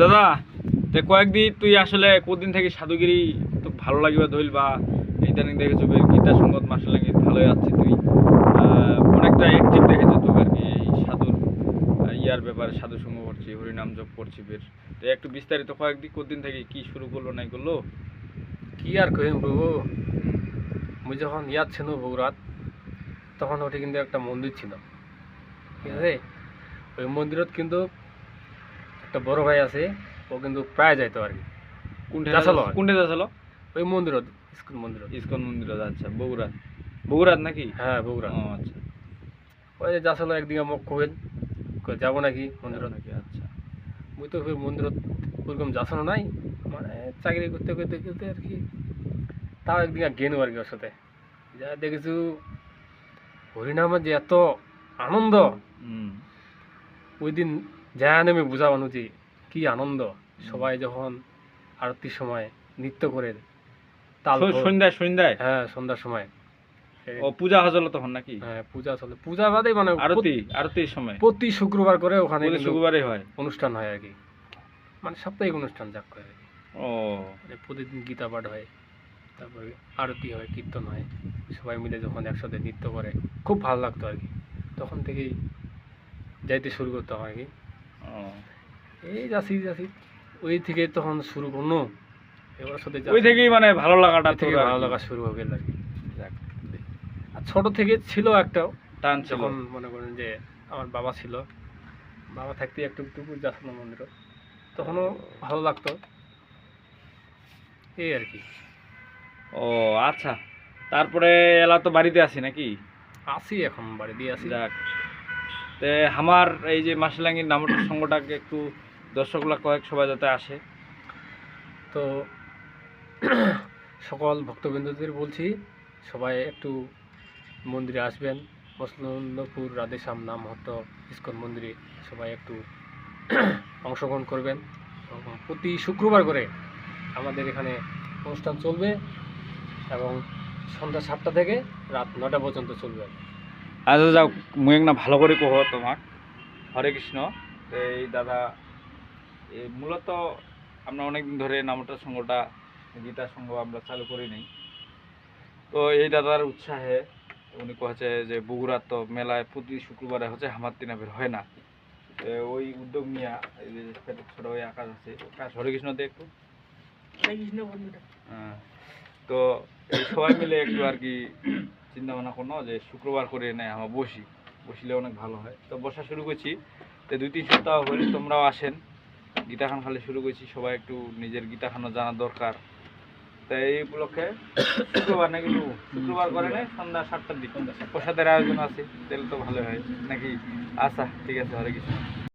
দাদা, তে কয়েকদিন তুই আসলে কদিন থেকে সাধুগিরি তো ভালো লাগিবা ধইল বা ইদানিং দেখেছ বের গীতা সঙ্গত মাসে লাগে ভালোই আছে তুই। অনেকটা অ্যাক্টিভ দেখেছ তোকে আর কি সাধুর ইয়ার ব্যাপারে সাধু সঙ্গ করছি, হরিনাম জপ করছি বের তো একটু বিস্তারিত কয়েকদিন কদিন থেকে কি শুরু করল, নাই করল? কি আর কহিম বাবু? মুই যখন ইয়াত ছিল বগুড়াত, তখন ওটি কিন্তু একটা মন্দির ছিল। ঠিক আছে? ওই মন্দিরত কিন্তু একটা বড় ভাই আছে ও কিন্তু প্রায় যাইতো আর কি। কোনটা। কোনটা যাচালো? ওই মন্দির ইস্কন মন্দির ইস্কন মন্দির আচ্ছা বগুড়া। বগুড়াত নাকি? হ্যাঁ বগুড়া ও আচ্ছা। ওই যে যাচ্ছিল একদিকে মোক কই যাব নাকি মন্দিরত? নাকি আচ্ছা। মুই তো ওই মন্দিরত ওরকম যাচানো নাই মানে চাকরি করতে করতে করতে আর কি। তাও একদিকে গেনু আর কি ওর সাথে। যা দেখেছু হরিনামের যে এত আনন্দ। ওই দিন যা আমি বুঝাবানো যে কি আনন্দ সবাই যখন আরতির সময় নৃত্য করে তাল সন্ধ্যায় সন্ধ্যায়? হ্যাঁ সন্ধ্যার সময়। ও পূজা হজল তখন নাকি? হ্যাঁ পূজা চলে পূজা বাদে মানে আরতি আরতির সময়। প্রতি শুক্রবার করে ওখানে প্রতি কিন্তু শুক্রবারে হয়। অনুষ্ঠান হয় আর কি। মানে সাপ্তাহিক অনুষ্ঠান যাক করে। আর কি ও। মানে প্রতিদিন গীতা পাঠ হয় তারপরে আরতি হয় কীর্তন হয়। সবাই মিলে যখন একসাথে নৃত্য করে খুব ভালো লাগতো আর কি। তখন থেকেই যাইতে শুরু করতে হয় আর কি। এই যাচ্ছি যাচ্ছি। ওই থেকে তখন শুরু করল এবার সাথে ওই থেকেই মানে ভালো লাগাটা থেকে ভালো লাগা শুরু হয়ে গেল আর কি। আর ছোট থেকে ছিল একটা টান যখন মনে করেন যে আমার বাবা ছিল। বাবা থাকতে একটু একটু যাচ্ছিল মন্দিরে। তখনও ভালো লাগতো। এই আর কি। ও আচ্ছা। তারপরে এলা তো বাড়িতে আছি নাকি? আসি এখন বাড়ি দিয়ে আসি। যাক। তে আমার এই যে মাসিলাঙ্গির নামটার সঙ্গটাকে একটু দর্শকগুলা কয়েক সবাই যাতে আসে। তো সকল ভক্তবৃন্দদের বলছি, সবাই একটু মন্দিরে আসবেন। মসলন্দপুর রাধেশ্যাম নাম হট্ট ইস্কন মন্দিরে সবাই একটু অংশগ্রহণ করবেন। প্রতি শুক্রবার করে আমাদের এখানে অনুষ্ঠান চলবে এবং সন্ধ্যা সাতটা থেকে রাত নটা পর্যন্ত চলবে। আচ্ছা যাও মুই না ভালো করে কহ তোমাক। হরে কৃষ্ণ। এই দাদা এই মূলত আমরা অনেকদিন ধরে নামটার সঙ্গটা গীতা সঙ্গ আমরা চালু করি নাই। তো এই দাদার উৎসাহে উনি কয়েছে যে বগুড়ার তো মেলায় প্রতি শুক্রবারে হচ্ছে হামার দিনা বের হয় না। ওই উদ্যোগ নিয়ে এই যে ছোট ওই আকাশ আছে আকাশ হরে কৃষ্ণ দে একটু। হ্যাঁ। তো এই সবাই মিলে একটু আর কি চিন্তা ভাবনা করল যে শুক্রবার করে নেয় আমার বসি। বসলে অনেক ভালো হয়। তো বসা শুরু করছি। তো দুই, তিন সপ্তাহ হলে তোমরাও আসেন। গীতা খান খালি শুরু করছি। সবাই একটু নিজের গীতা খানো জানা দরকার। তো এই উপলক্ষে শুক্রবার নাকি শুক্রবার করে নেয় সন্ধ্যা সাতটার দিকে। প্রসাদের আয়োজন আছে, তাহলে তো ভালো হয়। নাকি? আচ্ছা ঠিক আছে, হরে কৃষ্ণ।